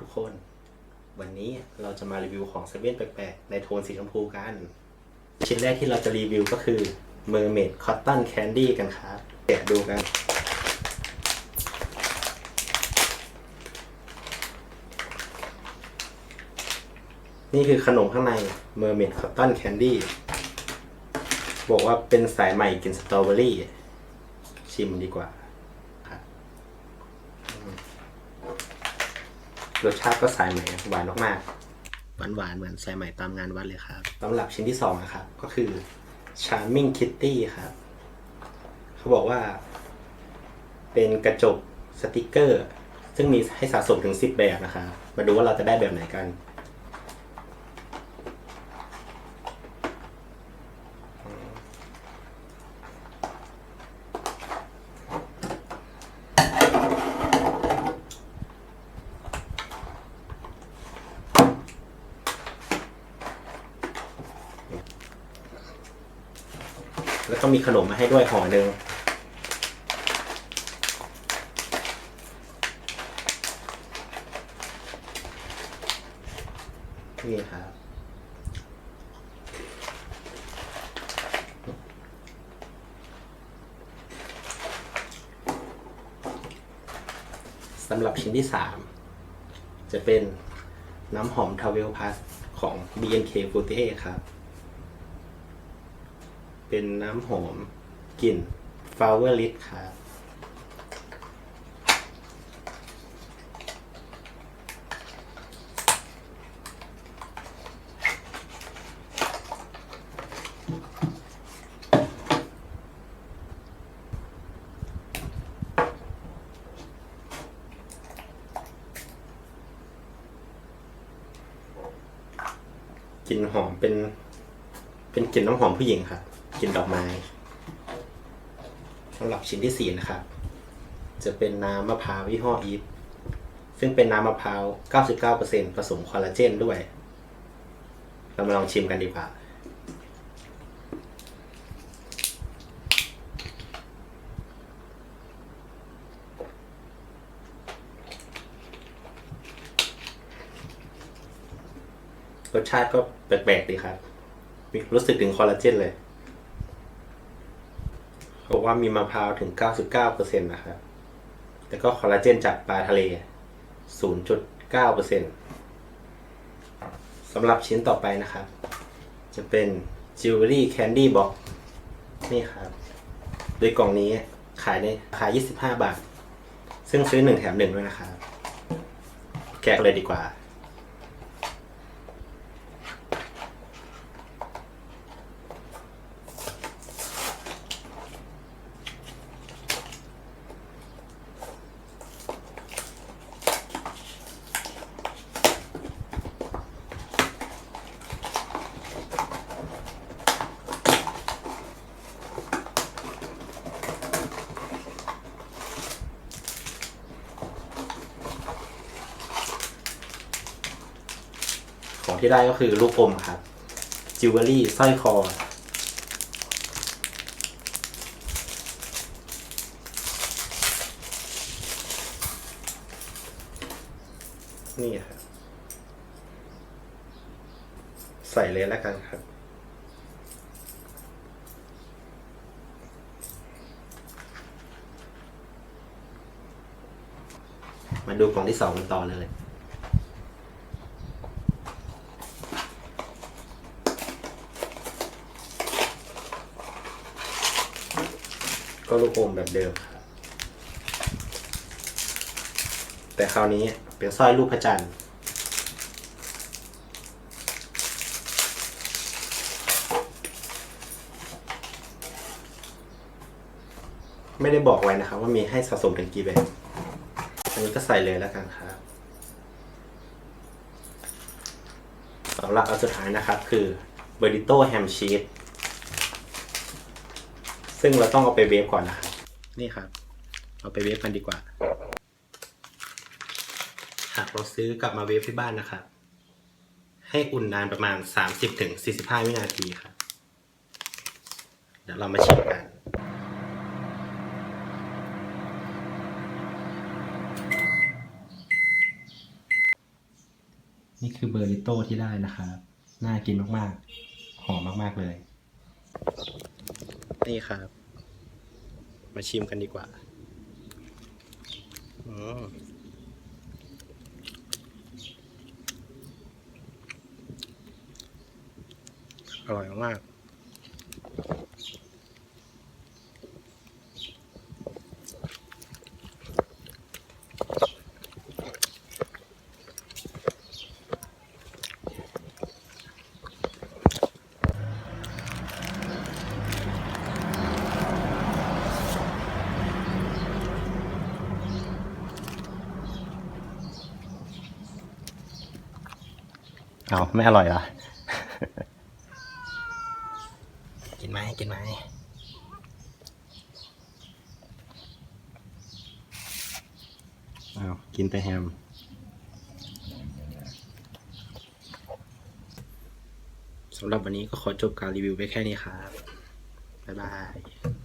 ทุกคน วันนี้เราจะมารีวิวของเซเว่นแปลกๆ ในโทนสีชมพูกัน ชิ้นแรกที่เราจะรีวิวก็คือ Mermaid Cotton Candy กันครับแกะดูกัน นี่คือขนมข้างใน Mermaid Cotton Candy บอกว่าเป็นสายใหม่กลินสตรอเบอรี่ ชิมดีกว่าครับอืม รสชาติก็สายใหม่หวานมากๆหวานหวานๆ เหมือนสายใหม่ตามงานวัดเลยครับสำหรับชิ้นที่สองนะครับ ก็คือ Charming Kitty ครับ เขาบอกว่า เป็นกระจกสติกเกอร์ ซึ่งมีให้สะสมถึง 10 แบบนะครับ มาดูว่าเราจะได้แบบไหนกัน แล้วก็มีขนมมาให้ด้วยห่อหนึ่งนี่ครับสำหรับชิ้นที่สามจะเป็นน้ำหอมทาเวลพ u สของ BNK48 ครับ เป็นน้ำหอมกลิ่น flower lit ครับกลิ่นหอมเป็น เป็นกลิ่นน้ำหอมผู้หญิงครับ กินดอกไม้สำหรับชิ้นที่สี่นะครับ จะเป็นน้ำมะพร้าวยี่ห้ออีฟซึ่งเป็นน้ำมะพร้าว 99%ผสมคอลลาเจนด้วย เรามาลองชิมกันดีกว่า รสชาติก็แปลกๆดีครับ รู้สึกถึงคอลลาเจนเลย บอกว่ามีมะพร้าวถึง 99%นะครับ แล้วก็คอลลาเจนจากปลาทะเล 0.9%สำหรับชิ้นต่อไปนะครับ จะเป็นจิวเวลรี่แคนดี้บ็อกนี่ครับ โดยกล่องนี้ขายในราคา 25 บาท ซึ่งซื้อ 1 แถม 1 ด้วยนะครับ แกะเลยดีกว่า ของที่ได้ก็คือลูกอมครับจิวเวลรี่สร้อยคอ นี่ครับ ใส่เลยแล้วกันครับมาดูกล่องที่สองกันต่อเลย ก็ลูกอมแบบเดิมครับแต่คราวนี้เป็นสร้อยรูปพระจันทร์ไม่ได้บอกไว้นะครับ ว่ามีให้สะสมถึงกี่แบบอันนี้ก็ใส่เลยแล้วกันครับสำหรับอันสุดท้ายนะครับ คือเบอร์ดิโต้แฮมชีส ซึ่งเราต้องเอาไปเวฟก่อนนะครับนี่ครับ เอาไปเวฟกันดีกว่า หากเราซื้อกลับมาเวฟที่บ้านนะครับ ให้อุ่นนานประมาณ 30-45 วินาทีครับ เดี๋ยวเรามาชิมกันนี่คือเบอร์ริโต้ที่ได้นะครับ น่ากินมาก ๆ หอมมาก ๆ เลย นี่ครับ มาชิมกันดีกว่าอืมอร่อยมาก เอาไม่อร่อยเหรอ กินไหมกินไหมเอากินแต่แฮม สำหรับวันนี้ก็ขอจบการรีวิวไปแค่นี้ครับ บ๊ายบาย